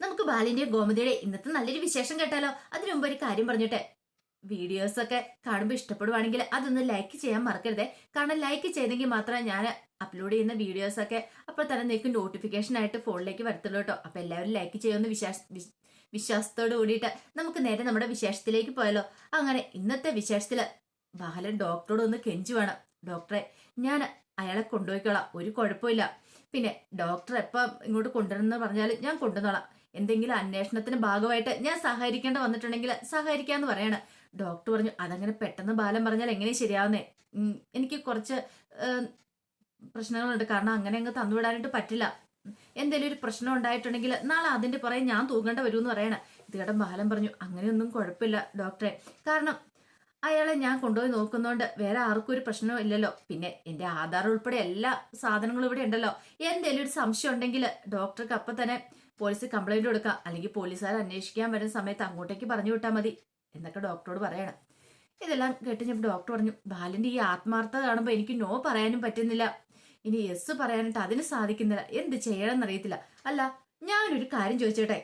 നമുക്ക് ബാലിന്റെ ഗോമതിയുടെ ഇന്നത്തെ നല്ലൊരു വിശേഷം കേട്ടാലോ? അതിനു മുമ്പ് ഒരു കാര്യം പറഞ്ഞിട്ടെ. വീഡിയോസ് ഒക്കെ കാണുമ്പോൾ ഇഷ്ടപ്പെടുവാണെങ്കിൽ അതൊന്ന് ലൈക്ക് ചെയ്യാൻ മറക്കരുത്. കാരണം ലൈക്ക് ചെയ്തെങ്കിൽ മാത്രമേ ഞാൻ അപ്ലോഡ് ചെയ്യുന്ന വീഡിയോസ് ഒക്കെ അപ്പോൾ തന്നെ നിങ്ങൾക്ക് നോട്ടിഫിക്കേഷൻ ആയിട്ട് ഫോണിലേക്ക് വരത്തുള്ളൂ കേട്ടോ. അപ്പോൾ എല്ലാവരും ലൈക്ക് ചെയ്യുമെന്ന് വിശ്വാസ വിശ്- വിശ്വാസത്തോട് കൂടിയിട്ട് നമുക്ക് നേരെ നമ്മുടെ വിശേഷത്തിലേക്ക് പോയാലോ. അങ്ങനെ ഇന്നത്തെ വിശേഷത്തിൽ ബാലൻ ഡോക്ടറോട് ഒന്ന് കെഞ്ചു വേണം. ഡോക്ടറെ ഞാൻ അയാളെ കൊണ്ടുപോയിക്കോളാം. ഒരു കുഴപ്പമില്ല. പിന്നെ ഡോക്ടർ എപ്പം ഇങ്ങോട്ട് കൊണ്ടുവരുന്ന പറഞ്ഞാൽ ഞാൻ കൊണ്ടുവന്നോളാം. എന്തെങ്കിലും അന്വേഷണത്തിന് ഭാഗമായിട്ട് ഞാൻ സഹകരിക്കേണ്ട വന്നിട്ടുണ്ടെങ്കിൽ സഹകരിക്കാന്ന് പറയണം. ഡോക്ടർ പറഞ്ഞു അതങ്ങനെ പെട്ടെന്ന് ബാലം പറഞ്ഞാൽ എങ്ങനെ ശരിയാവുന്നേ? എനിക്ക് കുറച്ച് പ്രശ്നങ്ങളുണ്ട്. കാരണം അങ്ങനെ അങ്ങ് തന്നുവിടാനായിട്ട് പറ്റില്ല. എന്തെങ്കിലും ഒരു പ്രശ്നം ഉണ്ടായിട്ടുണ്ടെങ്കിൽ നാളെ അതിന്റെ പുറകെ ഞാൻ തൂങ്ങേണ്ട വരുമെന്ന് പറയണം. ഇത് ബാലം ബാലൻ പറഞ്ഞു അങ്ങനെയൊന്നും കുഴപ്പമില്ല ഡോക്ടറെ. കാരണം അയാളെ ഞാൻ കൊണ്ടുപോയി നോക്കുന്നോണ്ട് വേറെ ആർക്കും ഒരു പ്രശ്നവും ഇല്ലല്ലോ. പിന്നെ എന്റെ ആധാർ ഉൾപ്പെടെ എല്ലാ സാധനങ്ങളും ഇവിടെ ഉണ്ടല്ലോ. എന്തെങ്കിലും ഒരു സംശയം ഉണ്ടെങ്കിൽ ഡോക്ടർക്ക് അപ്പൊ തന്നെ പോലീസ് കംപ്ലൈന്റ് കൊടുക്കാം. അല്ലെങ്കിൽ പോലീസുകാർ അന്വേഷിക്കാൻ വരുന്ന സമയത്ത് അങ്ങോട്ടേക്ക് പറഞ്ഞു വിട്ടാൽ മതി എന്നൊക്കെ ഡോക്ടറോട് പറയണം. ഇതെല്ലാം കേട്ട് ഞാൻ ഡോക്ടർ പറഞ്ഞു ബാലിന്റെ ഈ ആത്മാർത്ഥത കാണുമ്പോൾ എനിക്ക് നോ പറയാനും പറ്റുന്നില്ല. ഇനി യെസ് പറയാനായിട്ട് അതിന് സാധിക്കുന്നില്ല. എന്ത് ചെയ്യണമെന്ന് അറിയത്തില്ല. അല്ല ഞാനൊരു കാര്യം ചോദിച്ചോട്ടെ?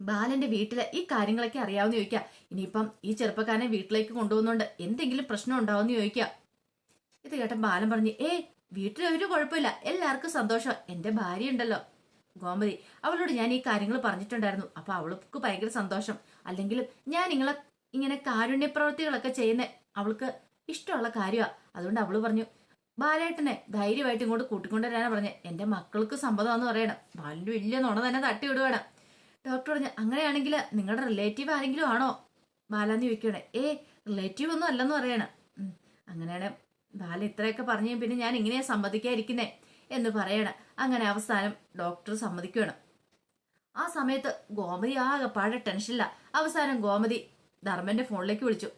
ബാലന്റെ വീട്ടിലെ ഈ കാര്യങ്ങളൊക്കെ അറിയാവുന്ന ചോദിക്കാം. ഇനിയിപ്പം ഈ ചെറുപ്പക്കാരനെ വീട്ടിലേക്ക് കൊണ്ടുപോകുന്നോണ്ട് എന്തെങ്കിലും പ്രശ്നം ഉണ്ടാവുമെന്ന് ചോദിക്കാം. ഇത് കേട്ട ബാലൻ പറഞ്ഞു ഏയ് വീട്ടിൽ ഒരു കുഴപ്പമില്ല. എല്ലാവർക്കും സന്തോഷം. എന്റെ ഭാര്യ ഉണ്ടല്ലോ ഗോമതി അവളോട് ഞാൻ ഈ കാര്യങ്ങൾ പറഞ്ഞിട്ടുണ്ടായിരുന്നു. അപ്പൊ അവൾക്ക് ഭയങ്കര സന്തോഷം. അല്ലെങ്കിലും ഞാൻ നിങ്ങളെ ഇങ്ങനെ കാരുണ്യ പ്രവൃത്തികളൊക്കെ ചെയ്യുന്ന അവൾക്ക് ഇഷ്ടമുള്ള കാര്യമാണ് അതുകൊണ്ട് അവൾ പറഞ്ഞു ബാലേട്ടനെ ധൈര്യമായിട്ട് ഇങ്ങോട്ട് കൂട്ടിക്കൊണ്ടുവരാനാ പറഞ്ഞത് എന്റെ മക്കൾക്ക് സമ്മതമാണെന്ന് പറയണം. ബാലിന്റെ വലിയ നുണ തന്നെ തട്ടി വിടുവാണ്. ഡോക്ടർ പറഞ്ഞു അങ്ങനെയാണെങ്കിൽ നിങ്ങളുടെ റിലേറ്റീവ് ആരെങ്കിലും ആണോ? ബാലാന്ന് ചോദിക്കണേ ഏ റിലേറ്റീവ് ഒന്നും അല്ലെന്ന് പറയണം. അങ്ങനെയാണ് ബാല ഇത്രയൊക്കെ പറഞ്ഞു പിന്നെ ഞാൻ ഇങ്ങനെയാ സമ്മതിക്കാതിരിക്കുന്നേ എന്ന് പറയണം. അങ്ങനെ അവസാനം ഡോക്ടർ സമ്മതിക്കുകയാണ്. ആ സമയത്ത് ഗോമതി ആകെ പാടെ ടെൻഷനില്ല അവസാനം ഗോമതി ധർമ്മന്റെ ഫോണിലേക്ക് വിളിച്ചു.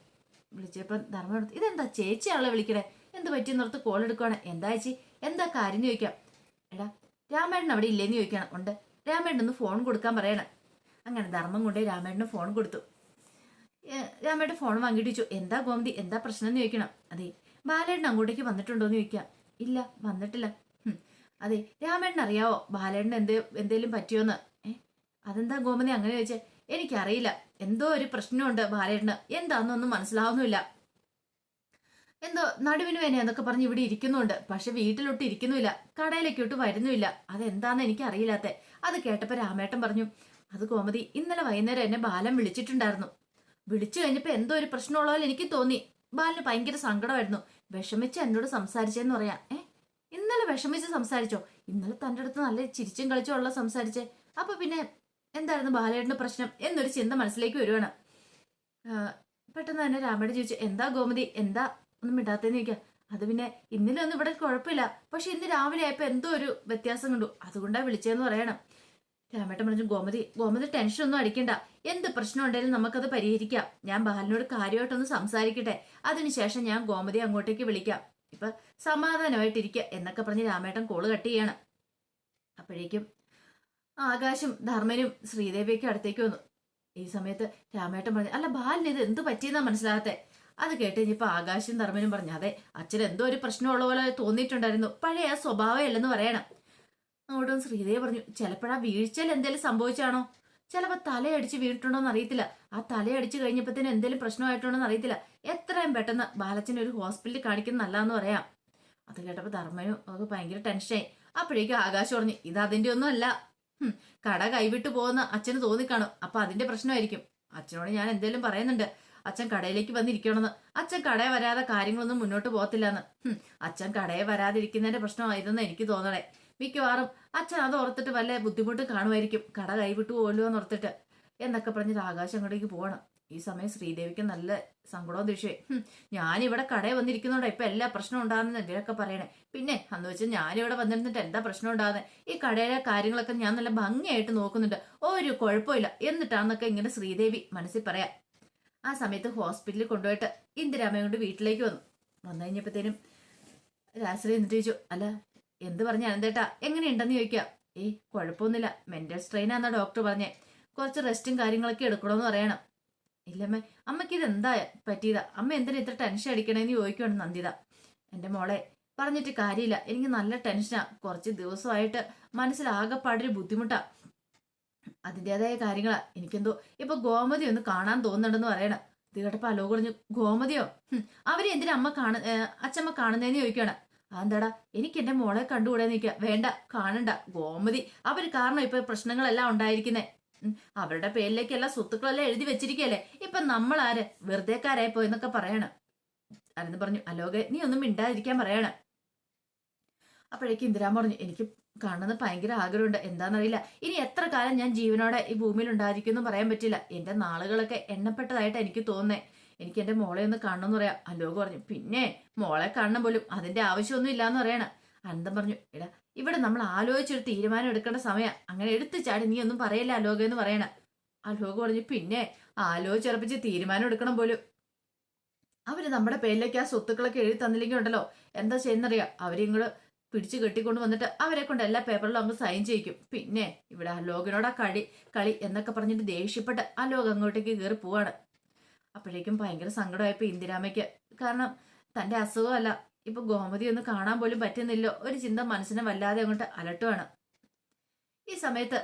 വിളിച്ചപ്പോൾ ധർമ്മൻ എടുത്തു ഇതെന്താ ചേച്ചിയാണല്ലോ വിളിക്കണേ? എന്ത് പറ്റിയെന്നോർത്ത് കോൾ എടുക്കുവാണ്? എന്താ ചേച്ചി? എന്താ കാര്യം ചോദിക്കാം. എടാ രാമേട്ടൻ അവിടെ ഇല്ലേന്ന് ചോദിക്കണം. ഉണ്ട്. രാമേട്ടൻ ഫോൺ കൊടുക്കാൻ പറയണം. അങ്ങനെ ധർമ്മം കൊണ്ടേ രാമേട്ടന് ഫോൺ കൊടുത്തു. രാമേട്ടൻ ഫോൺ വാങ്ങിയിട്ട് ചോദിച്ചു എന്താ ഗോമതി? എന്താ പ്രശ്നം? എന്ന് ചോദിക്കണം. അതെ ബാലേട്ടൻ അങ്ങോട്ടേക്ക് വന്നിട്ടുണ്ടോ? എന്ന് ചോദിക്കാം. ഇല്ല വന്നിട്ടില്ല. അതെ രാമേട്ടൻ അറിയാവോ? ബാലേട്ടൻ എന്ത് എന്തേലും പറ്റിയോന്ന്? ഏ? അതെന്താ ഗോമതി അങ്ങനെ ചോദിച്ചേ? എനിക്കറിയില്ല. എന്തോ ഒരു പ്രശ്നമുണ്ട് ബാലേട്ടന് എന്താണെന്നൊന്നും മനസ്സിലാവുന്നില്ല എന്തോ നടുവിന് വേന എന്നൊക്കെ പറഞ്ഞ് ഇവിടെ ഇരിക്കുന്നുണ്ട്. പക്ഷെ വീട്ടിലോട്ട് ഇരിക്കുന്നുമില്ല. കടയിലേക്കോട്ട് വരുന്നുമില്ല. അതെന്താന്ന് എനിക്ക് അത് കേട്ടപ്പോൾ രാമേട്ടൻ പറഞ്ഞു അത് കോമതി ഇന്നലെ വൈകുന്നേരം എന്നെ ബാലൻ വിളിച്ചിട്ടുണ്ടായിരുന്നു. വിളിച്ചു കഴിഞ്ഞപ്പോൾ എന്തോ ഒരു പ്രശ്നമുള്ള എനിക്ക് തോന്നി. ബാലിന് ഭയങ്കര സങ്കടമായിരുന്നു. വിഷമിച്ച് എന്നോട് സംസാരിച്ചെന്ന് പറയാം. ഏ? ഇന്നലെ വിഷമിച്ച് സംസാരിച്ചോ. ഇന്നലെ തന്റെ അടുത്ത് നല്ല ചിരിച്ചും കളിച്ചും ഉള്ള സംസാരിച്ചേ. അപ്പൊ പിന്നെ എന്തായിരുന്നു ബാലേട്ടന്റെ പ്രശ്നം? എന്നൊരു ചിന്ത മനസ്സിലേക്ക് വരുവാണ്. പെട്ടെന്ന് തന്നെ രാമയുടെ ചോദിച്ചു എന്താ ഗോമതി? എന്താ ഒന്നും മിണ്ടാത്തേന്ന് ചോദിക്കാം. അത് പിന്നെ ഇന്നലെ ഒന്നും ഇവിടെ കുഴപ്പമില്ല. പക്ഷെ ഇന്ന് രാവിലെ ആയപ്പോൾ എന്തോ ഒരു വ്യത്യാസം കണ്ടു. അതുകൊണ്ടാണ് വിളിച്ചതെന്ന് പറയണം. രാമേട്ടൻ പറഞ്ഞു ഗോമതി ഗോമതി ടെൻഷൻ ഒന്നും അടിക്കണ്ട. എന്ത് പ്രശ്നം ഉണ്ടെങ്കിലും നമുക്കത് പരിഹരിക്കാം. ഞാൻ ബാലിനോട് കാര്യമായിട്ടൊന്ന് സംസാരിക്കട്ടെ. അതിനുശേഷം ഞാൻ ഗോമതി അങ്ങോട്ടേക്ക് വിളിക്കാം. ഇപ്പൊ സമാധാനമായിട്ടിരിക്കുക എന്നൊക്കെ പറഞ്ഞ് രാമേട്ടൻ കോൾ കട്ട് ചെയ്യാണ്. അപ്പോഴേക്കും ആകാശും ധർമ്മനും ശ്രീദേവിയൊക്കെ അടുത്തേക്ക് വന്നു. ഈ സമയത്ത് രാമേട്ടൻ പറഞ്ഞു അല്ല ബാലിന് ഇത് എന്ത് പറ്റിയെന്നാ മനസ്സിലാകത്തെ? അത് കേട്ട് കഴിഞ്ഞപ്പോ ആകാശും ധർമ്മനും പറഞ്ഞു അതെ അച്ഛൻ എന്തോ ഒരു പ്രശ്നമുള്ള പോലെ തോന്നിയിട്ടുണ്ടായിരുന്നു. പഴയ ആ സ്വഭാവമല്ലെന്ന് പറയണം. അങ്ങോട്ടും ശ്രീദേവി പറഞ്ഞു ചിലപ്പോഴാ വീഴ്ചയിൽ എന്തെങ്കിലും സംഭവിച്ചാണോ? ചിലപ്പോ തലയടിച്ച് വീണിട്ടുണ്ടോന്ന് അറിയത്തില്ല. ആ തലയടിച്ച് കഴിഞ്ഞപ്പോഴത്തേന് എന്തെങ്കിലും പ്രശ്നമായിട്ടുണ്ടോന്ന് അറിയത്തില്ല. എത്രയും പെട്ടെന്ന് ബാലച്ചനെ ഒരു ഹോസ്പിറ്റലിൽ കാണിക്കുന്ന നല്ലതെന്ന് പറയാം. അത് കേട്ടപ്പോ ധർമ്മനും ഒക്കെ ഭയങ്കര ടെൻഷനായി. അപ്പോഴേക്കും ആകാശം പറഞ്ഞു ഇത് അതിന്റെ ഒന്നും അല്ല. കട കൈവിട്ട് പോകുന്ന അച്ഛന് തോന്നിക്കാണും. അപ്പൊ അതിന്റെ പ്രശ്നമായിരിക്കും. അച്ഛനോട് ഞാൻ എന്തെങ്കിലും പറയുന്നുണ്ട്. അച്ഛൻ കടയിലേക്ക് വന്നിരിക്കണമെന്ന് അച്ഛൻ കടയെ വരാതെ കാര്യങ്ങളൊന്നും മുന്നോട്ട് പോകത്തില്ലെന്ന്. അച്ഛൻ കടയെ വരാതിരിക്കുന്നതിന്റെ പ്രശ്നമായിരുന്നു എനിക്ക് തോന്നണേ. മിക്കവാറും അച്ഛൻ അത് ഓർത്തിട്ട് വല്ല ബുദ്ധിമുട്ട് കാണുമായിരിക്കും. കട കൈവിട്ടു പോലോ എന്ന് ഓർത്തിട്ട് എന്നൊക്കെ പറഞ്ഞിട്ട് ആകാശം അങ്ങോട്ടേക്ക് പോകണം ഈ സമയം ശ്രീദേവിക്ക് നല്ല സങ്കടവും ദേഷ്യമായി ഹും, ഞാനിവിടെ കടയിൽ വന്നിരിക്കുന്നോണ്ട് ഇപ്പൊ എല്ലാ പ്രശ്നവും ഉണ്ടാകുന്ന എന്തിനൊക്കെ പറയണേ. പിന്നെ അന്ന് വെച്ചാൽ ഞാനിവിടെ വന്നിരുന്നിട്ട് എന്താ പ്രശ്നം ഉണ്ടാകുന്നത് ഈ കടയിലെ കാര്യങ്ങളൊക്കെ ഞാൻ നല്ല ഭംഗിയായിട്ട് നോക്കുന്നുണ്ട്. ഒരു കുഴപ്പമില്ല. എന്നിട്ടാന്നൊക്കെ ഇങ്ങനെ ശ്രീദേവി മനസ്സിൽ പറയാം. ആ സമയത്ത് ഹോസ്പിറ്റലിൽ കൊണ്ടുപോയിട്ട് ഇന്ദിരാമയും കൊണ്ട് വീട്ടിലേക്ക് വന്നു. വന്നു കഴിഞ്ഞപ്പോഴത്തേനും രാശ്രീ എന്നിട്ട് ചോദിച്ചു അല്ല എന്ത് പറഞ്ഞ അനന്തേട്ടാ? എങ്ങനെയുണ്ടെന്ന് ചോദിക്കാം ഏയ് കുഴപ്പമൊന്നുമില്ല. മെന്റൽ സ്ട്രെയിൻ ആണെന്നാ ഡോക്ടർ പറഞ്ഞേ. കുറച്ച് റെസ്റ്റും കാര്യങ്ങളൊക്കെ എടുക്കണമെന്ന് പറയണം. ഇല്ലമ്മേ അമ്മയ്ക്ക് ഇത് എന്താ പറ്റിയതാ? അമ്മ എന്തിനാ ഇത്ര ടെൻഷൻ അടിക്കണേന്ന് ചോദിക്കുകയാണ് നന്ദിത. എന്റെ മോളെ പറഞ്ഞിട്ട് കാര്യമില്ല. എനിക്ക് നല്ല ടെൻഷനാ കുറച്ച് ദിവസമായിട്ട് മനസ്സിലാകെപ്പാടൊരു ബുദ്ധിമുട്ടാ. അതിന്റെതായ കാര്യങ്ങളാ. എനിക്കെന്തോ ഇപ്പൊ ഗോമതി ഒന്ന് കാണാൻ തോന്നുന്നുണ്ടെന്ന് പറയണം. ഇത് കേട്ടപ്പോ അലോ കുറഞ്ഞു ഗോമതിയോ? അവരെ എന്തിനാ അമ്മ കാണ അച്ഛമ്മ കാണുന്നതെന്ന് ചോദിക്കണം അതെന്താടാ? എനിക്ക് എന്റെ മോളെ കണ്ടുകൂടെ നിൽക്കുക വേണ്ട കാണണ്ട. ഗോമതി അവർ കാരണം ഇപ്പൊ പ്രശ്നങ്ങളെല്ലാം ഉണ്ടായിരിക്കുന്നേ. അവരുടെ പേരിലേക്ക് എല്ലാ സ്വത്തുക്കളെല്ലാം എഴുതി വെച്ചിരിക്കല്ലേ ഇപ്പൊ നമ്മളാര്? വെറുതെക്കാരായി പോയെന്നൊക്കെ പറയണം. അനന്ത് പറഞ്ഞു അലോകെ നീ ഒന്നും മിണ്ടാതിരിക്കാൻ പറയണം. അപ്പോഴേക്ക് ഇന്ദിരാ പറഞ്ഞു എനിക്ക് കാണുന്നത് ഭയങ്കര ആഗ്രഹമുണ്ട്. എന്താണെന്നറിയില്ല. ഇനി എത്ര കാലം ഞാൻ ജീവനോടെ ഈ ഭൂമിയിൽ ഉണ്ടായിരിക്കും എന്ന് പറയാൻ പറ്റില്ല. എന്റെ നാളുകളൊക്കെ എണ്ണപ്പെട്ടതായിട്ട് എനിക്ക് തോന്നുന്നേ. എനിക്ക് എന്റെ മോളെ ഒന്ന് കാണണമെന്ന് പറയാം. അലോക് പറഞ്ഞു പിന്നെ മോളെ കാണണം പോലും അതിന്റെ ആവശ്യമൊന്നും ഇല്ലാന്ന് പറയണ. അനന്തം പറഞ്ഞു എടാ ഇവിടെ നമ്മൾ ആലോചിച്ചൊരു തീരുമാനം എടുക്കേണ്ട സമയം. അങ്ങനെ എടുത്തു ചാടി നീ ഒന്നും പറയല്ല അലോക എന്ന് പറയണ. അലോക പറഞ്ഞു പിന്നെ ആലോചിച്ചുറപ്പിച്ച് തീരുമാനം എടുക്കണം പോലും. അവർ നമ്മുടെ പേരിലേക്ക് ആ സ്വത്തുക്കളൊക്കെ എഴുതി തന്നില്ലെങ്കിൽ ഉണ്ടല്ലോ. എന്താ ചെയ്യുന്നറിയാം? അവരിങ്ങോട്ട് പിടിച്ചു കെട്ടിക്കൊണ്ട് വന്നിട്ട് അവരെ കൊണ്ട് എല്ലാ പേപ്പറിലും അങ്ങ് സൈൻ ചെയ്യിക്കും. പിന്നെ ഇവിടെ അലോകിനോട് ആ കളി കളി എന്നൊക്കെ പറഞ്ഞിട്ട് ദേഷ്യപ്പെട്ട് അലോക് അങ്ങോട്ടേക്ക് കയറി പോവാണ്. അപ്പോഴേക്കും ഭയങ്കര സങ്കടമായപ്പോ ഇന്ദിരാമയ്ക്ക് കാരണം തന്റെ അസുഖമല്ല. ഇപ്പൊ ഗോമതി ഒന്ന് കാണാൻ പോലും പറ്റുന്നില്ല. ഒരു ചിന്ത മനസ്സിനെ വല്ലാതെ അങ്ങോട്ട് അലട്ടുവാണ്. ഈ സമയത്ത്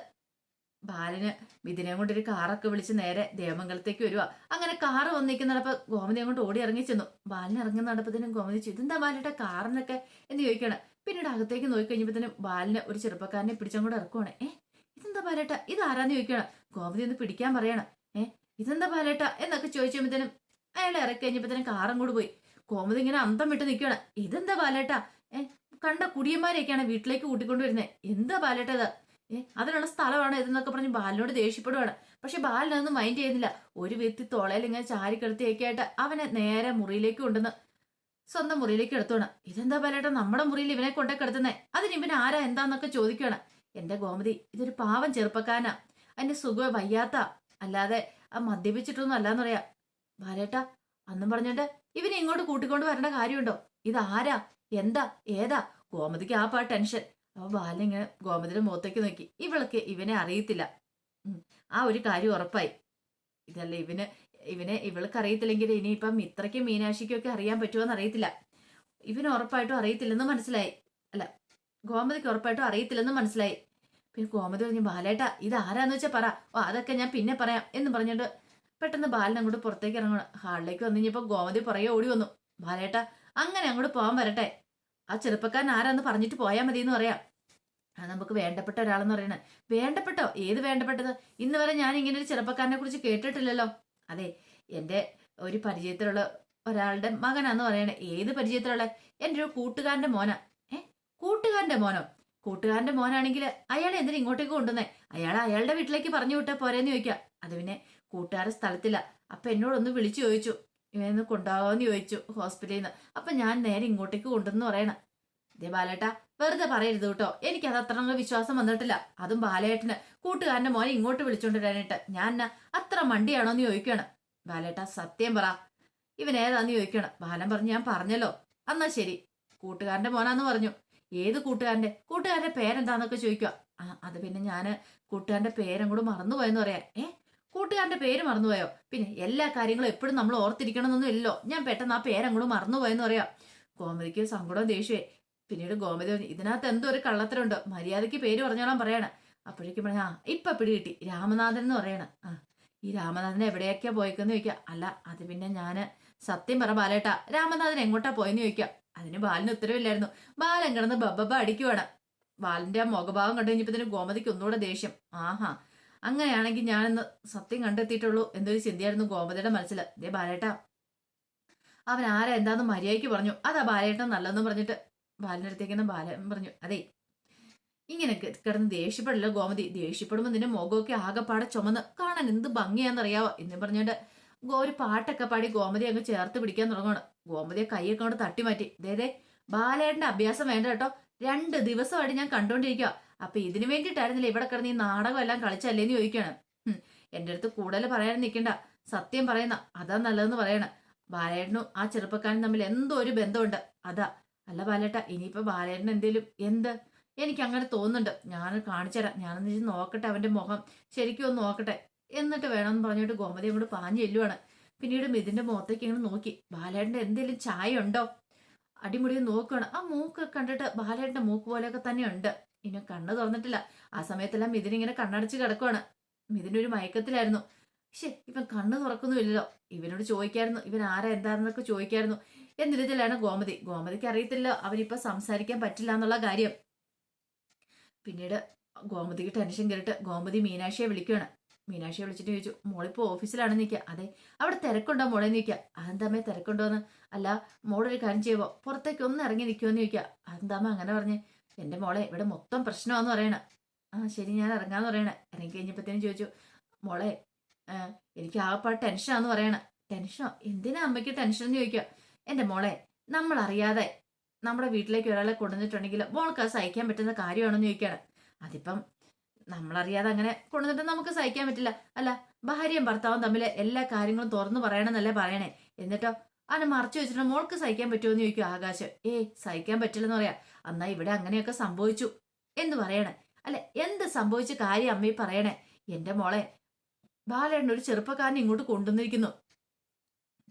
ബാലന് മിഥുനെ കൊണ്ട് ഒരു കാറൊക്കെ വിളിച്ച് നേരെ ദേവമംഗലത്തേക്ക് വരുവാ. അങ്ങനെ കാറ് വന്നിരിക്കുന്നിടപ്പോ ഗോമതി അങ്ങോട്ട് ഓടി ഇറങ്ങി ചെന്നു. ബാലൻ ഇറങ്ങുന്ന നടപ്പത്തിനും ഗോമതി ഇതെന്താ ബാലയുടെ കാറിനൊക്കെ? എന്ന് ചോദിക്കാണ് പിന്നീട് അകത്തേക്ക് നോക്കി കഴിഞ്ഞപ്പോഴത്തേനും ബാലിന് ഒരു ചെറുപ്പക്കാരനെ പിടിച്ചങ്ങോട്ട് ഇറക്കുവാണ്. ഏ ഇതെന്താ ബാലേട്ട ഇത് ആരാന്ന് ചോദിക്കണം ഗോമതി ഒന്ന് പിടിക്കാൻ പറയണം. ഏ ഇതെന്താ പാലേട്ട? എന്നൊക്കെ ചോദിച്ചപ്പോഴത്തേനും അയാൾ ഇറക്കി കഴിഞ്ഞപ്പോഴത്തേനും കാറും കൂടി പോയി. കോമത് ഇങ്ങനെ അന്തം വിട്ട് നിൽക്കുകയാണ്. ഇതെന്താ പാലേട്ട? ഏ കണ്ട കുടിയന്മാരെയൊക്കെയാണ് വീട്ടിലേക്ക് കൂട്ടിക്കൊണ്ടുവരുന്നത് എന്താ ബാലേട്ട ഇത്? ഏ അതിനുള്ള സ്ഥലമാണ് ഇതെന്നൊക്കെ പറഞ്ഞ് ബാലിനോട് ദേഷ്യപ്പെടുവാണ്. പക്ഷെ ബാലിനൊന്നും മൈൻഡ് ചെയ്യുന്നില്ല. ഒരു വ്യക്തി തോളയിൽ ഇങ്ങനെ ചാരിക്കെടുത്തിയൊക്കെ ആയിട്ട് അവനെ നേരെ മുറിയിലേക്ക് കൊണ്ടുവന്ന് സ്വന്തം മുറിയിലേക്ക് എടുത്തോണം ഇതെന്താ പാലേട്ട? നമ്മുടെ മുറിയിൽ ഇവനെ കൊണ്ടേ കിടത്തുന്നേ? അതിന് ഇവൻ ആരാ? എന്താന്നൊക്കെ ചോദിക്കുകയാണ്. എന്റെ ഗോമതി ഇതൊരു പാവം ചെറുപ്പക്കാരനാ. അതിന്റെ സുഖം വയ്യാത്ത അല്ലാതെ ആ മദ്യപിച്ചിട്ടൊന്നും അല്ലാന്ന് പറയാ. ബാലേട്ടാ അന്നും പറഞ്ഞിട്ട് ഇവനെ ഇങ്ങോട്ട് കൂട്ടിക്കൊണ്ട് വരേണ്ട കാര്യമുണ്ടോ? ഇതാരാ എന്താ? ഏതാ? ഗോമതിക്ക് ആ പാ ടെൻഷൻ അപ്പൊ ബാലിങ്ങനെ ഗോമതിയുടെ മുഖത്തേക്ക് നോക്കി. ഇവൾക്ക് ഇവനെ അറിയത്തില്ല. ആ ഒരു കാര്യം ഉറപ്പായി. ഇതല്ല ഇവന് ഇവനെ ഇവൾക്ക് അറിയത്തില്ലെങ്കിൽ ഇനിയിപ്പം ഇത്രയ്ക്കും മീനാക്ഷിക്കും ഒക്കെ അറിയാൻ പറ്റുമോന്ന് അറിയത്തില്ല. ഇവന് ഉറപ്പായിട്ടും അറിയത്തില്ലെന്ന് മനസ്സിലായി. അല്ല ഗോമതിക്ക് ഉറപ്പായിട്ടും അറിയത്തില്ലെന്ന് മനസ്സിലായി. പിന്നെ ഗോമതി പറഞ്ഞു ബാലേട്ട ഇത് ആരാന്ന് വെച്ചാ പറ. ഓ അതൊക്കെ ഞാൻ പിന്നെ പറയാം എന്ന് പറഞ്ഞിട്ട് പെട്ടെന്ന് ബാലൻ അങ്ങോട്ട് പുറത്തേക്ക് ഇറങ്ങണം ഹാളിലേക്ക് വന്നു കഴിഞ്ഞപ്പോ ഗോമതി പുറകെ ഓടി വന്നു. ബാലേട്ട അങ്ങനെ അങ്ങോട്ട് പോകാൻ വരട്ടെ. ആ ചെറുപ്പക്കാരൻ ആരാന്ന് പറഞ്ഞിട്ട് പോയാൽ മതി എന്ന് പറയാം. അത് നമുക്ക് വേണ്ടപ്പെട്ട ഒരാളെന്ന് പറയണേ. വേണ്ടപ്പെട്ടോ? ഏത് വേണ്ടപ്പെട്ടത്? ഇന്ന് വരെ ഞാൻ ഇങ്ങനെ ഒരു ചെറുപ്പക്കാരനെ കുറിച്ച് കേട്ടിട്ടില്ലല്ലോ. അതെ എന്റെ ഒരു പരിചയത്തിലുള്ള ഒരാളുടെ മകനാന്ന് പറയണേ. ഏത് പരിചയത്തിലുള്ള? എന്റെ ഒരു കൂട്ടുകാരന്റെ മോനാ. ഏ? കൂട്ടുകാരന്റെ മോനോ? കൂട്ടുകാരന്റെ മോനാണെങ്കിൽ അയാളെ എന്തിനാ ഇങ്ങോട്ടേക്ക് കൊണ്ടുവന്നേ? അയാൾ അയാളുടെ വീട്ടിലേക്ക് പറഞ്ഞു വിട്ടാ പോരേന്ന് ചോദിക്കാ. അത് പിന്നെ കൂട്ടുകാരെ സ്ഥലത്തില്ല. അപ്പൊ എന്നോടൊന്ന് വിളിച്ചു ചോദിച്ചു. ഇവനൊന്ന് കൊണ്ടാവാന്ന് ചോദിച്ചു ഹോസ്പിറ്റലിൽ നിന്ന് അപ്പൊ ഞാൻ നേരെ ഇങ്ങോട്ടേക്ക് കൊണ്ടുവന്ന് പറയണ. ഇതേ ബാലേട്ടാ വെറുതെ പറയരുത് കേട്ടോ. എനിക്ക് അത് അത്ര വിശ്വാസം വന്നിട്ടില്ല. അതും ബാലേട്ടന്. കൂട്ടുകാരന്റെ മോനെ ഇങ്ങോട്ട് വിളിച്ചോണ്ട് വരാനായിട്ട്. ഞാൻ അത്ര മണ്ടിയാണോ എന്ന് ചോദിക്കണം. ബാലേട്ട സത്യം പറ. ഇവൻ ഏതാന്ന് ചോദിക്കണം. ബാലൻ പറഞ്ഞു ഞാൻ പറഞ്ഞല്ലോ. എന്നാ ശരി. കൂട്ടുകാരന്റെ മോനാന്ന് പറഞ്ഞു. ഏത് കൂട്ടുകാരന്റെ കൂട്ടുകാരന്റെ പേരെന്താന്നൊക്കെ ചോദിക്കുക. ആ അത് പിന്നെ ഞാൻ കൂട്ടുകാരന്റെ പേരും കൂടെ മറന്നുപോയെന്ന് പറയാൻ. ഏ കൂട്ടുകാരന്റെ പേര് മറന്നുപോയോ? പിന്നെ എല്ലാ കാര്യങ്ങളും എപ്പോഴും നമ്മൾ ഓർത്തിരിക്കണമെന്നൊന്നും ഇല്ലല്ലോ. ഞാൻ പെട്ടെന്ന് ആ പേരങ്ങോട്ട് മറന്നുപോയെന്ന് പറയാം. ഗോമതിക്ക് സങ്കടവും ദേഷ്യമേ പിന്നീട് ഗോമതി ഇതിനകത്ത് എന്തോ ഒരു കള്ളത്തരമുണ്ട്. മര്യാദയ്ക്ക് പേര് പറഞ്ഞോളാം പറയാണ്. അപ്പോഴേക്കും പറഞ്ഞ ആ ഇപ്പൊ പിടികിട്ടി രാമനാഥൻ എന്ന് പറയണ. ആ ഈ രാമനാഥൻ എവിടെയൊക്കെയാ പോയിക്കെന്ന് ചോദിക്കുക. അല്ല അത് പിന്നെ ഞാൻ സത്യം പറ ബാലേട്ടാ. രാമനാഥൻ എങ്ങോട്ടാ പോയെന്ന് ചോദിക്കുക. അതിന് ബാലിന് ഉത്തരവില്ലായിരുന്നു. ബാലൻ കിടന്ന് ബബ്ബ അടിക്കുവാണ്. ബാലിന്റെ ആ മുഖഭാവം കണ്ടു കഴിഞ്ഞപ്പോ ഗോമതിക്ക് ഒന്നുകൂടെ ദേഷ്യം. ആഹാ അങ്ങനെയാണെങ്കിൽ ഞാനിന്ന് സത്യം കണ്ടെത്തിയിട്ടുള്ളൂ എന്നൊരു ചിന്തയായിരുന്നു ഗോമതിയുടെ മനസ്സിൽ ദേ ബാലേട്ടാ അവൻ ആരാ എന്താന്ന് മര്യാദയ്ക്ക് പറഞ്ഞു. അതാ ബാലേട്ടൻ നല്ലതെന്ന് പറഞ്ഞിട്ട് ബാലിന്റെ അടുത്തേക്ക് ബാലൻ പറഞ്ഞു അതെ ഇങ്ങനെ കിടന്ന് ദേഷ്യപ്പെടില്ല ഗോമതി. ദേഷ്യപ്പെടുമ്പോൾ നിന്റെ മുഖമൊക്കെ ആകെപ്പാടെ ചുമന്ന് കാണാൻ എന്ത് ഭംഗിയാന്നറിയാവോ എന്ന് പറഞ്ഞിട്ട് ഒരു പാട്ടൊക്കെ പാടി ഗോമതി അങ്ങ് ചേർത്ത് പിടിക്കാൻ തുടങ്ങണം ഗോമതിയെ കൈയൊക്കെ കൊണ്ട് തട്ടി മാറ്റി. ദേ ബാലേട്ടന്റെ അഭ്യാസം വേണ്ട കേട്ടോ. രണ്ട് ദിവസമായിട്ട് ഞാൻ കണ്ടോണ്ടിരിക്കുക അപ്പൊ ഇതിനു വേണ്ടിയിട്ടായിരുന്നില്ല ഇവിടെ കിടന്ന് ഈ നാടകം എല്ലാം കളിച്ചല്ലേന്ന് ചോദിക്കാണ് ഹും, എന്റെ അടുത്ത് കൂടുതൽ പറയാൻ നിൽക്കണ്ട. സത്യം പറയുന്ന അതാ നല്ലതെന്ന് പറയണ. ബാലേട്ടനും ആ ചെറുപ്പക്കാരനും തമ്മിൽ എന്തോ ഒരു ബന്ധമുണ്ട്. അതാ. അല്ല ബാലേട്ട ഇനിയിപ്പോ ബാലേട്ടൻ എന്തേലും എന്ത്? എനിക്ക് അങ്ങനെ തോന്നുന്നുണ്ട്. ഞാൻ കാണിച്ചുതരാം ഞാനൊന്നിച്ച് നോക്കട്ടെ അവന്റെ മുഖം. ശരിക്കും ഒന്ന് നോക്കട്ടെ. എന്നിട്ട് വേണമെന്ന് പറഞ്ഞിട്ട് ഗോമതി അങ്ങോട്ട് പാഞ്ഞു ചെല്ലുവാണ്. പിന്നീട് മിഥുന്റെ മുഖത്തേക്ക് ഇങ്ങനെ നോക്കി. ബാലേട്ടന്റെ എന്തെങ്കിലും ചായ ഉണ്ടോ അടിമുടി നോക്കുകയാണ് ആ മൂക്ക് കണ്ടിട്ട് ബാലേട്ടന്റെ മൂക്ക് പോലെയൊക്കെ തന്നെ ഉണ്ട് ഇനി കണ്ണ് തുറന്നിട്ടില്ല. ആ സമയത്തെല്ലാം മിഥുൻ ഇങ്ങനെ കണ്ണടച്ച് കിടക്കുവാണ്. ഒരു മയക്കത്തിലായിരുന്നു. പക്ഷേ ഇവൻ കണ്ണ് തുറക്കുന്നുമില്ലല്ലോ. ഇവനോട് ചോദിക്കായിരുന്നു. ഇവൻ ആരാ എന്താണെന്നൊക്കെ ചോദിക്കായിരുന്നു. എന്നിരുത്തിലാണ് ഗോമതി. ഗോമതിക്ക് അറിയത്തില്ല. അവനിപ്പോൾ സംസാരിക്കാൻ പറ്റില്ല എന്നുള്ള കാര്യം. പിന്നീട് ഗോമതിക്ക് ടെൻഷൻ കയറിയിട്ട് ഗോമതി മീനാക്ഷിയെ വിളിക്കുകയാണ് മീനാക്ഷിയെ വിളിച്ചിട്ട് ചോദിച്ചു മോളിപ്പോൾ ഓഫീസിലാണ് നിൽക്കുക. അതെ. അവിടെ തിരക്കുണ്ടോ മോളെ? നിൽക്കുക അതെന്താമേ തിരക്കുണ്ടോന്ന് അല്ല മോളൊരു കാര്യം ചെയ്യുമോ പുറത്തേക്ക് ഒന്ന് ഇറങ്ങി നിൽക്കുമെന്ന് ചോദിക്കുക. അതെന്താമ അങ്ങനെ പറഞ്ഞ്? എന്റെ മോളെ ഇവിടെ മൊത്തം പ്രശ്നമാന്ന് പറയണ. ആ ശരി ഞാൻ ഇറങ്ങാന്ന് പറയണേ. ഇറങ്ങി കഴിഞ്ഞപ്പോഴത്തേനും ചോദിച്ചു മോളെ എനിക്ക് ആകെപ്പാട് ടെൻഷനാന്ന് പറയണ. ടെൻഷനോ? എന്തിനാ അമ്മയ്ക്ക് ടെൻഷൻ? എന്ന് ചോദിക്കുക. എന്റെ മോളെ നമ്മൾ അറിയാതെ നമ്മുടെ വീട്ടിലേക്ക് ഒരാളെ കൊണ്ടുവന്നിട്ടുണ്ടെങ്കിൽ മോൾക്ക് അത് സഹിക്കാൻ പറ്റുന്ന കാര്യമാണെന്ന് ചോദിക്കുകയാണ്. അതിപ്പം നമ്മളറിയാതെ അങ്ങനെ കൊണ്ടുവന്നിട്ട് നമുക്ക് സഹിക്കാൻ പറ്റില്ല. അല്ല ഭാര്യയും ഭർത്താവും തമ്മിൽ എല്ലാ കാര്യങ്ങളും തുറന്നു പറയണമെന്നല്ലേ പറയണേ? എന്നിട്ടോ അവനെ മറച്ചു വെച്ചിട്ട് മോൾക്ക് സഹിക്കാൻ പറ്റുമോ എന്ന് ചോദിക്കും ആകാശം. ഏയ് സഹിക്കാൻ പറ്റില്ലെന്ന് പറയാ. അന്നാ ഇവിടെ അങ്ങനെയൊക്കെ സംഭവിച്ചു. എന്ന് പറയണേ? അല്ല എന്ത് സംഭവിച്ച കാര്യം അമ്മയെ പറയണേ? എന്റെ മോളെ ബാലേട്ടൻ ഒരു ചെറുപ്പക്കാരനെ ഇങ്ങോട്ട് കൊണ്ടുവന്നിരിക്കുന്നു.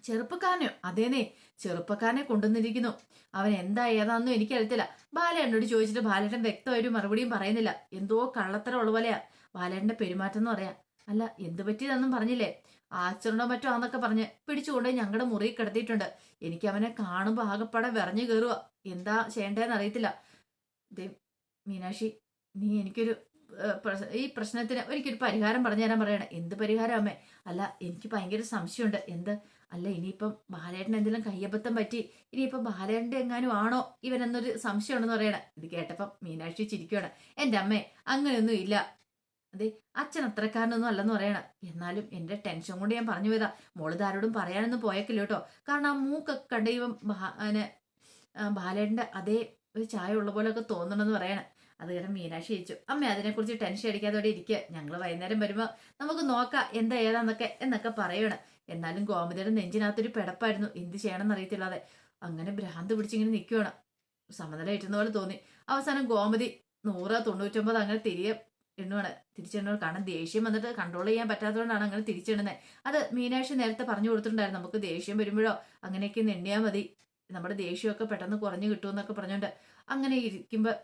ചെറുപ്പക്കാരനെയോ അതേനേ ചെറുപ്പക്കാരനെ കൊണ്ടുവന്നിരിക്കുന്നു. അവൻ എന്താ ഏതാണെന്നും എനിക്കറിയത്തില്ല. ബാലേട്ടനോട് ചോദിച്ചിട്ട് ബാലേട്ടൻ വ്യക്തമായൊരു മറുപടിയും പറയുന്നില്ല. എന്തോ കള്ളത്തരം ഉള്ള പോലെയാ. ബാലേട്ടന്റെ പെരുമാറ്റം എന്ന് പറയാം. അല്ല എന്ത് പറ്റിയതെന്നും പറഞ്ഞില്ലേ? ആച്ചറിനോ മറ്റോ ആന്നൊക്കെ പറഞ്ഞ് പിടിച്ചുകൊണ്ട് ഞങ്ങളുടെ മുറിയിൽ കിടത്തിയിട്ടുണ്ട്. എനിക്ക് അവനെ കാണുമ്പോൾ ആകെപ്പാടെ വിറഞ്ഞു കയറുക എന്താ ചെയ്യേണ്ടതെന്ന് അറിയത്തില്ല. ദേ മീനാക്ഷി നീ എനിക്കൊരു ഈ പ്രശ്നത്തിന് എനിക്കൊരു പരിഹാരം പറഞ്ഞു തരാൻ പറയണേ എന്ത് പരിഹാരം അമ്മേ? അല്ല എനിക്ക് ഭയങ്കര സംശയമുണ്ട്. എന്ത്? അല്ല ഇനിയിപ്പം ബാലേട്ടൻ എന്തെങ്കിലും കയ്യബദ്ധം പറ്റി ഇനിയിപ്പം ബാലേട്ടന്റെ എങ്ങാനും ആണോ ഇവൻ എന്നൊരു സംശയം ഉണ്ടെന്ന് പറയണേ. ഇത് കേട്ടപ്പം മീനാക്ഷി ചിരിക്കുകയാണ് എന്റെ അമ്മേ അങ്ങനെയൊന്നും ഇല്ല. അതെ അച്ഛൻ അത്രക്കാരനൊന്നും അല്ലെന്ന് പറയണം. എന്നാലും എന്റെ ടെൻഷൻ കൊണ്ട് ഞാൻ പറഞ്ഞു പോയതാ. മോളിത് ആരോടും പറയാനൊന്നും പോയേക്കില്ല കേട്ടോ. കാരണം ആ മൂക്കൊക്കെ കണ്ട ഇവൻ ബാലേട്ടന്റെ അതേ ഒരു ചായ ഉള്ള പോലെയൊക്കെ തോന്നണമെന്ന് പറയണം. അത് കാരണം മീനാക്ഷി ചോദിച്ചു അമ്മ അതിനെക്കുറിച്ച് ടെൻഷൻ അടിക്കാതെ ഇരിക്കുക ഞങ്ങൾ വൈകുന്നേരം വരുമ്പോൾ നമുക്ക് നോക്കാം എന്താ ഏതാന്നൊക്കെ എന്നൊക്കെ പറയണം. എന്നാലും ഗോമതിയുടെ നെഞ്ചിനകത്തൊരു പെടപ്പായിരുന്നു. എന്ത് ചെയ്യണമെന്ന് അറിയത്തില്ലാതെ. അങ്ങനെ ഭ്രാന്ത് പിടിച്ചിങ്ങനെ നിൽക്കുകയാണ് സമനില ഏറ്റുന്ന പോലെ തോന്നി. അവസാനം ഗോമതി നൂറ് തൊണ്ണൂറ്റൊമ്പത് അങ്ങനെ തിരികെ എണ്ണുവാണ്. തിരിച്ചെണ്ണുവാണ് കാരണം ദേഷ്യം വന്നിട്ട് കൺട്രോൾ ചെയ്യാൻ പറ്റാത്തതുകൊണ്ടാണ് അങ്ങനെ തിരിച്ചെണ്ണുന്നത് അത് മീനാക്ഷി നേരത്തെ പറഞ്ഞു കൊടുത്തിട്ടുണ്ടായിരുന്നു. നമുക്ക് ദേഷ്യം വരുമ്പോഴോ അങ്ങനെയൊക്കെ എണ്ണിയാൽ മതി. നമ്മുടെ ദേഷ്യമൊക്കെ പെട്ടെന്ന് കുറഞ്ഞു കിട്ടുമെന്നൊക്കെ പറഞ്ഞുകൊണ്ട് അങ്ങനെ ഇരിക്കുമ്പോൾ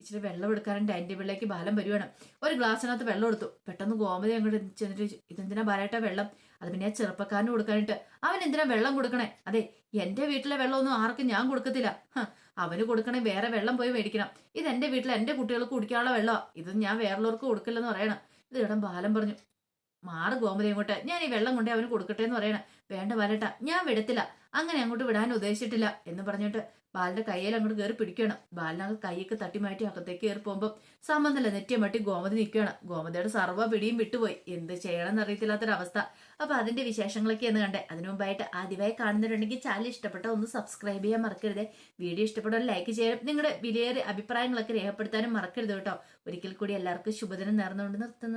ഇച്ചിരി വെള്ളം എടുക്കാനും ഡൈനിങ് ടേബിളിലേക്ക് ബാലം വരുവാണ്. ഒരു ഗ്ലാസ്സിനകത്ത് വെള്ളം എടുത്തു. പെട്ടെന്ന് ഗോമതി അങ്ങോട്ട് ചെന്നിട്ട് ഇതെന്തിനാ ബാലേട്ട വെള്ളം? അത് പിന്നെ ചെറുപ്പക്കാരന് കൊടുക്കാനായിട്ട്. അവൻ എന്തിനാ വെള്ളം കൊടുക്കണേ? അതെ എന്റെ വീട്ടിലെ വെള്ളമൊന്നും ആർക്കും ഞാൻ കൊടുക്കത്തില്ല. അവന് കൊടുക്കണേ വേറെ വെള്ളം പോയി മേടിക്കണം. ഇത് എന്റെ വീട്ടിലെ എന്റെ കുട്ടികൾക്ക് കുടിക്കാനുള്ള വെള്ളമാണ് ഇത് ഞാൻ വേറുള്ളവർക്ക് കൊടുക്കില്ലെന്ന് പറയണം. ഇത് ഇടം ബാലം പറഞ്ഞു മാറ് ഗോമതി അങ്ങോട്ട്. ഞാൻ ഈ വെള്ളം കൊണ്ടേ അവന് കൊടുക്കട്ടെ എന്ന് പറയണം. വേണ്ട ബാലേട്ട ഞാൻ വിടത്തില്ല. അങ്ങനെ അങ്ങോട്ട് വിടാൻ ഉദ്ദേശിച്ചിട്ടില്ല. എന്ന് പറഞ്ഞിട്ട് ബാലിന്റെ കയ്യിൽ അങ്ങോട്ട് കയറി പിടിക്കണം ബാലിനകത്ത് കൈയൊക്കെ തട്ടി മാറ്റി അകത്തേക്ക് കയറി പോകുമ്പോൾ സമ്മതല്ല നെറ്റിയെ മട്ടി ഗോമതി നിൽക്കുകയാണ്. ഗോമതിയുടെ സർവ പിടിയും വിട്ടുപോയി. എന്ത് ചെയ്യണമെന്ന് അറിയത്തില്ലാത്തൊരവസ്ഥ. അപ്പൊ അതിന്റെ വിശേഷങ്ങളൊക്കെ എന്ന് കണ്ടേ. അതിനു മുമ്പായിട്ട് ആദ്യമായി കാണുന്നവരുണ്ടെങ്കിൽ ചാനൽ ഇഷ്ടപ്പെട്ട ഒന്ന് സബ്സ്ക്രൈബ് ചെയ്യാൻ മറക്കരുത്. വീഡിയോ ഇഷ്ടപ്പെട്ടാൽ ലൈക്ക് ചെയ്യാനും നിങ്ങളുടെ വിലയേറിയ അഭിപ്രായങ്ങളൊക്കെ രേഖപ്പെടുത്താനും മറക്കരുത് കേട്ടോ. ഒരിക്കൽ കൂടി എല്ലാവർക്കും ശുഭദിനം നേർന്നുകൊണ്ട് നിർത്തുന്നു.